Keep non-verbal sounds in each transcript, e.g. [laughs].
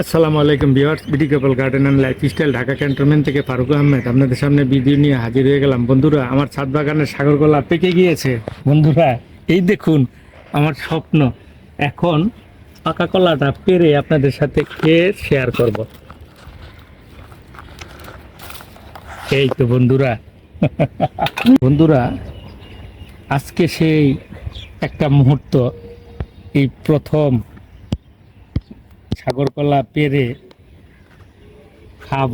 আসসালামু আলাইকুম viewers BD couple garden and lifestyle Dhaka cantonment থেকে ফারুক আহমেদ। আপনাদের সামনে ভিডিও নিয়ে হাজির হয়ে গেলাম। বন্ধুরা, আমার ছাদ বাগানের সাগরকলা পেকে গিয়েছে। বন্ধুরা, এই দেখুন, আমার স্বপ্ন। এখন পাকা কলাটা পেরে আপনাদের সাথে খেয়ে শেয়ার করব। এই তো বন্ধুরা। বন্ধুরা, আজকে সেই একটা মুহূর্ত, এই প্রথম সাগরকলা পেরে খাব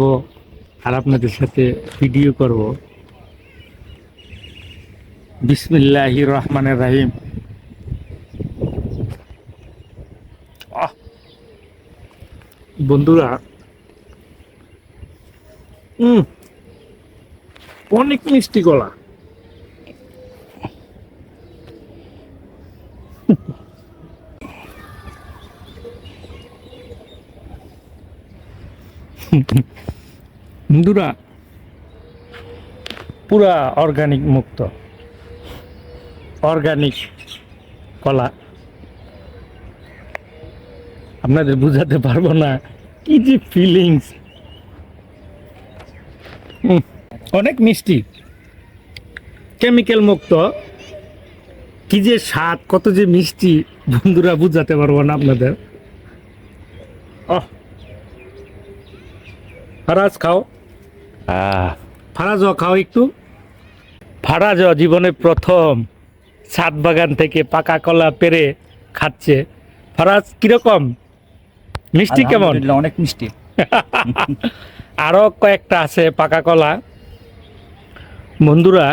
আর আপনাদের সাথে ভিডিও করব। বিসমিল্লাহ রহমানের রাহিম! বন্ধুরা অনেক মিষ্টি কলা বন্ধুরা, পুরা অর্গানিক মুক্ত। অর্গানিক কলা। আপনাদের বুঝাতে পারব না, কি যে ফিলিংস অনেক মিষ্টি। কেমিক্যাল মুক্ত। কি যে স্বাদ, কত যে মিষ্টি, বন্ধুরা বুঝাতে পারব না আপনাদের। অহ ফারাজ খাও। ফারাজ খাও একটু। ফারাজ জীবনে প্রথম ছাদ বাগান থেকে পাকা কলা পেরে খাচ্ছে। ফারাজ কীরকম? মিষ্টি কেমন? অনেক মিষ্টি। [laughs] আরও কয়েকটা আছে পাকা কলা। বন্ধুরা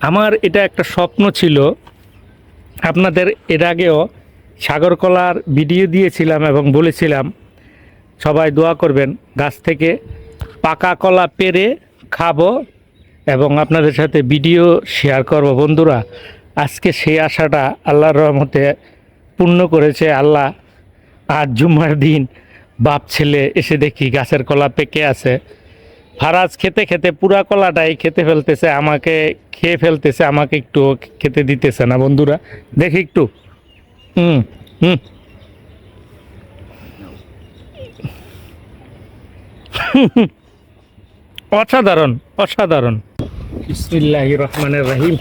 আমার এটা একটা স্বপ্ন ছিল। আপনাদের এর আগেও সাগর কলার ভিডিও দিয়েছিলাম এবং বলেছিলাম সবাই দোয়া করবেন, গাছ থেকে পাকা কলা পেরে খাব এবং আপনাদের সাথে ভিডিও শেয়ার করব। বন্ধুরা, আজকে সেই আশাটা আল্লাহর রহমতে পূর্ণ করেছে। আল্লাহ আজ জুম্মার দিন বাপ ছেলে এসে দেখি গাছের কলা পেকে আছে। ফারাজ খেতে খেতে পুরা কলাটাই খেতে ফেলতেছে, আমাকে খেয়ে ফেলতেছে, আমাকে একটু খেতে দিতেছে না। বন্ধুরা, দেখি একটু। হুম হুম। অসাধারণ অসাধারণ। বিসমিল্লাহ রহমানের রাহিম।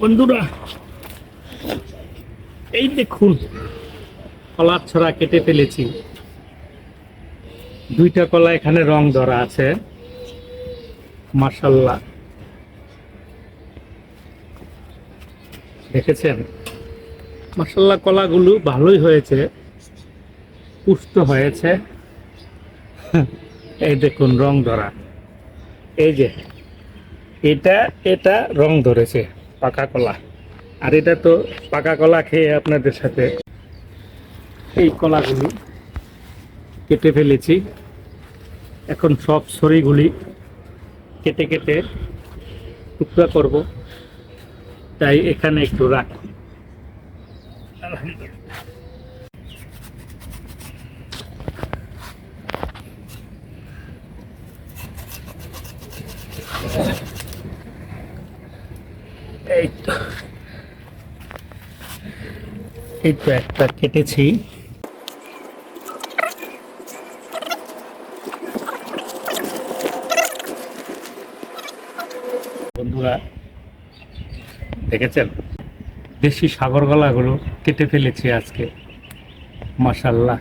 বন্ধুরা এই দেখুন কলার ছড়া কেটে ফেলেছি। দুইটা কলা এখানে রং ধরা আছে। মার্শাল্লাহ দেখেছেন? মার্শাল্লাহ কলাগুলো ভালোই হয়েছে। পুষ্ট হয়েছে। এই দেখুন, রং ধরা। এই যে, এটা এটা রং ধরেছে, পাকা কলা। আর এটা তো পাকা কলা খেয়ে আপনাদের সাথে এই কলাগুলি কেটে ফেলেছি। এখন সব ছড়িগুলি কেটে কেটে টুকরা করব। তাই এখানে একটু রাখ। এই তো। একটা কেটেছি। বন্ধুরা দেখেছেন? দেশি সাগর গলাগুলো কেটে ফেলেছি আজকে। মাসাল্লাহ